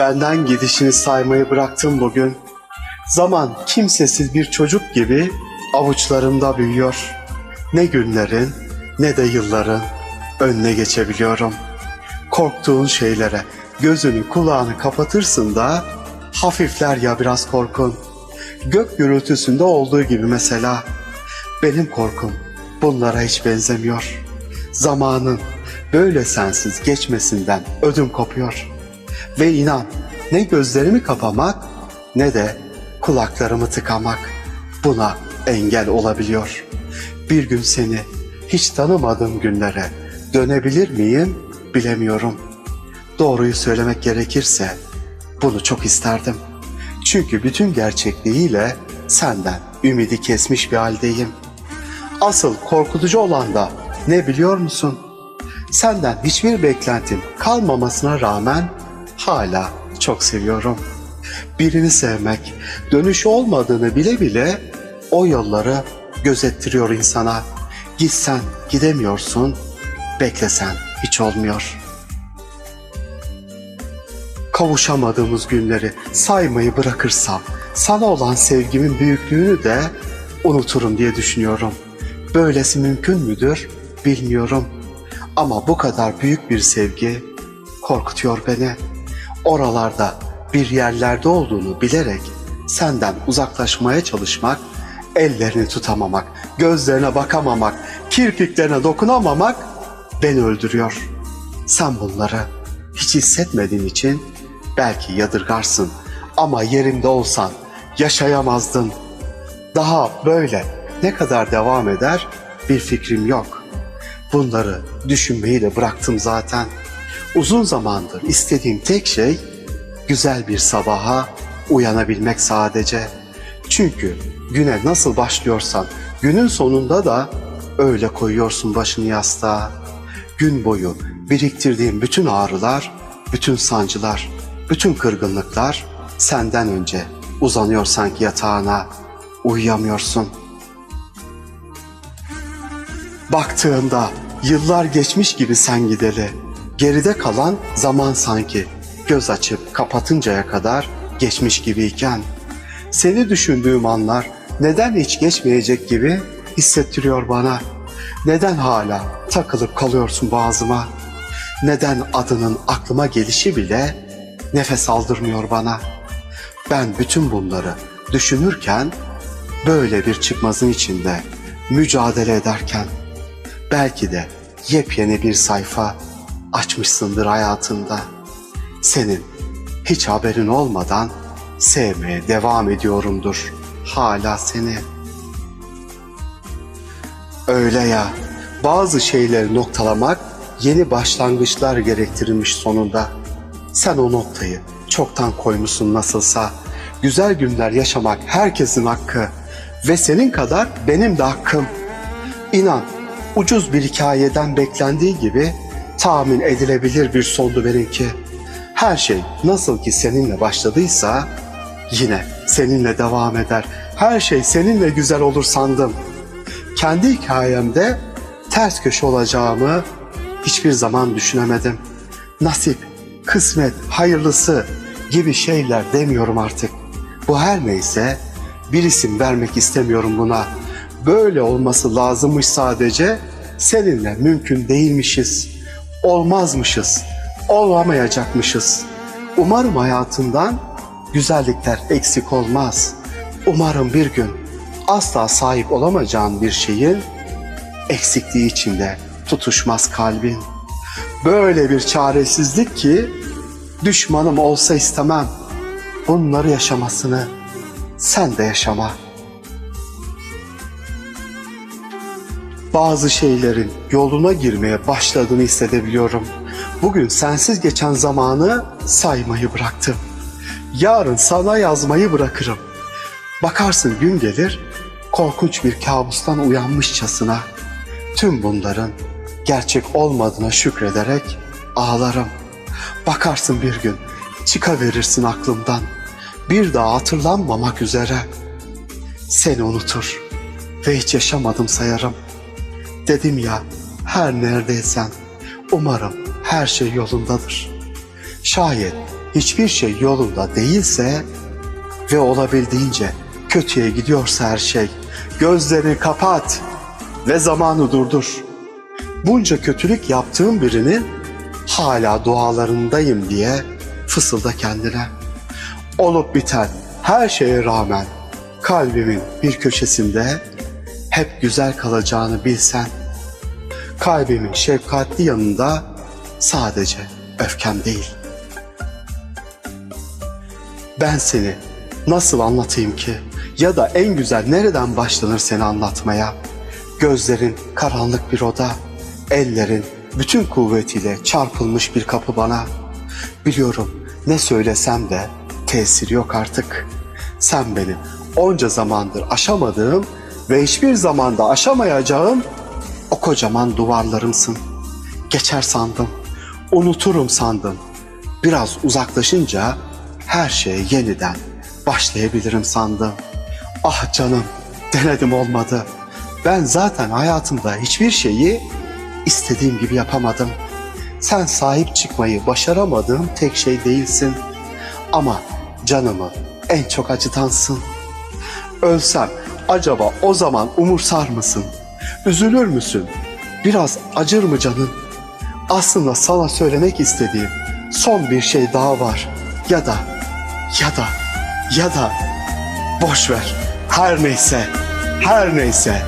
Benden gidişini saymayı bıraktım bugün. Zaman kimsesiz bir çocuk gibi avuçlarımda büyüyor. Ne günlerin ne de yılların önüne geçebiliyorum. Korktuğun şeylere gözünü kulağını kapatırsın da hafifler ya biraz korkun. Gök gürültüsünde olduğu gibi mesela. Benim korkum bunlara hiç benzemiyor. Zamanın böyle sensiz geçmesinden ödüm kopuyor. Ve inan ne gözlerimi kapamak ne de kulaklarımı tıkamak buna engel olabiliyor. Bir gün seni hiç tanımadığım günlere dönebilir miyim bilemiyorum. Doğruyu söylemek gerekirse bunu çok isterdim. Çünkü bütün gerçekliğiyle senden ümidi kesmiş bir haldeyim. Asıl korkutucu olan da ne biliyor musun? Senden hiçbir beklentim kalmamasına rağmen hala çok seviyorum. Birini sevmek, dönüşü olmadığını bile bile o yolları gözettiriyor insana. Gitsen gidemiyorsun, beklesen hiç olmuyor. Kavuşamadığımız günleri saymayı bırakırsam sana olan sevgimin büyüklüğünü de unuturum diye düşünüyorum. Böylesi mümkün müdür bilmiyorum. Ama bu kadar büyük bir sevgi korkutuyor beni. Oralarda bir yerlerde olduğunu bilerek senden uzaklaşmaya çalışmak, ellerini tutamamak, gözlerine bakamamak, kirpiklerine dokunamamak beni öldürüyor. Sen bunları hiç hissetmediğin için belki yadırgarsın ama yerimde olsan yaşayamazdın. Daha böyle ne kadar devam eder bir fikrim yok. Bunları düşünmeyi de bıraktım zaten. Uzun zamandır istediğim tek şey güzel bir sabaha uyanabilmek sadece. Çünkü güne nasıl başlıyorsan günün sonunda da öyle koyuyorsun başını yastığa. Gün boyu biriktirdiğin bütün ağrılar, bütün sancılar, bütün kırgınlıklar senden önce uzanıyor sanki yatağına. Uyuyamıyorsun. Baktığında yıllar geçmiş gibi sen gideli. Geride kalan zaman sanki göz açıp kapatıncaya kadar geçmiş gibiyken. Seni düşündüğüm anlar neden hiç geçmeyecek gibi hissettiriyor bana. Neden hala takılıp kalıyorsun boğazıma? Neden adının aklıma gelişi bile nefes aldırmıyor bana? Ben bütün bunları düşünürken böyle bir çıkmazın içinde mücadele ederken belki de yepyeni bir sayfa açmışsındır hayatında. Senin hiç haberin olmadan sevmeye devam ediyorumdur hala seni. Öyle ya, bazı şeyleri noktalamak yeni başlangıçlar gerektirilmiş sonunda. Sen o noktayı çoktan koymuşsun nasılsa. Güzel günler yaşamak herkesin hakkı ve senin kadar benim de hakkım. İnan, ucuz bir hikayeden beklendiği gibi tahmin edilebilir bir sondu benimki. Her şey nasıl ki seninle başladıysa yine seninle devam eder. Her şey seninle güzel olur sandım. Kendi hikayemde ters köşe olacağımı hiçbir zaman düşünemedim. Nasip, kısmet, hayırlısı gibi şeyler demiyorum artık. Bu her neyse bir isim vermek istemiyorum buna. Böyle olması lazımmış sadece. Seninle mümkün değilmişiz. Olmazmışız. Olamayacakmışız. Umarım hayatından güzellikler eksik olmaz. Umarım bir gün asla sahip olamayacağın bir şeyin eksikliği içinde tutuşmaz kalbin. Böyle bir çaresizlik ki düşmanım olsa istemem. Bunları yaşamasını sen de yaşama. Bazı şeylerin yoluna girmeye başladığını hissedebiliyorum. Bugün sensiz geçen zamanı saymayı bıraktım. Yarın sana yazmayı bırakırım. Bakarsın gün gelir, korkunç bir kabustan uyanmışçasına. Tüm bunların gerçek olmadığına şükrederek ağlarım. Bakarsın bir gün, çıkaverirsin aklımdan. Bir daha hatırlanmamak üzere. Seni unutur ve hiç yaşamadım sayarım. Dedim ya, her neredeysen umarım her şey yolundadır. Şayet hiçbir şey yolunda değilse ve olabildiğince kötüye gidiyorsa her şey, gözlerini kapat ve zamanı durdur. Bunca kötülük yaptığın birinin hala dualarındayım diye fısılda kendine. Olup biten her şeye rağmen kalbimin bir köşesinde hep güzel kalacağını bilsen, kalbimin şefkatli yanında sadece öfkem değil. Ben seni nasıl anlatayım ki? Ya da en güzel nereden başlanır seni anlatmaya? Gözlerin karanlık bir oda, ellerin bütün kuvvetiyle çarpılmış bir kapı bana. Biliyorum ne söylesem de tesir yok artık. Sen benim onca zamandır aşamadığım ve hiçbir zamanda aşamayacağım o kocaman duvarlarımsın. Geçer sandım, unuturum sandım. Biraz uzaklaşınca her şeye yeniden başlayabilirim sandım. Ah canım, denedim olmadı. Ben zaten hayatımda hiçbir şeyi istediğim gibi yapamadım. Sen sahip çıkmayı başaramadığım tek şey değilsin. Ama canımı en çok acıtansın. Ölsem acaba o zaman umursar mısın? Üzülür müsün? Biraz acır mı canın? Aslında sana söylemek istediğim son bir şey daha var. Ya da, ya da, ya da boş ver. Her neyse, her neyse.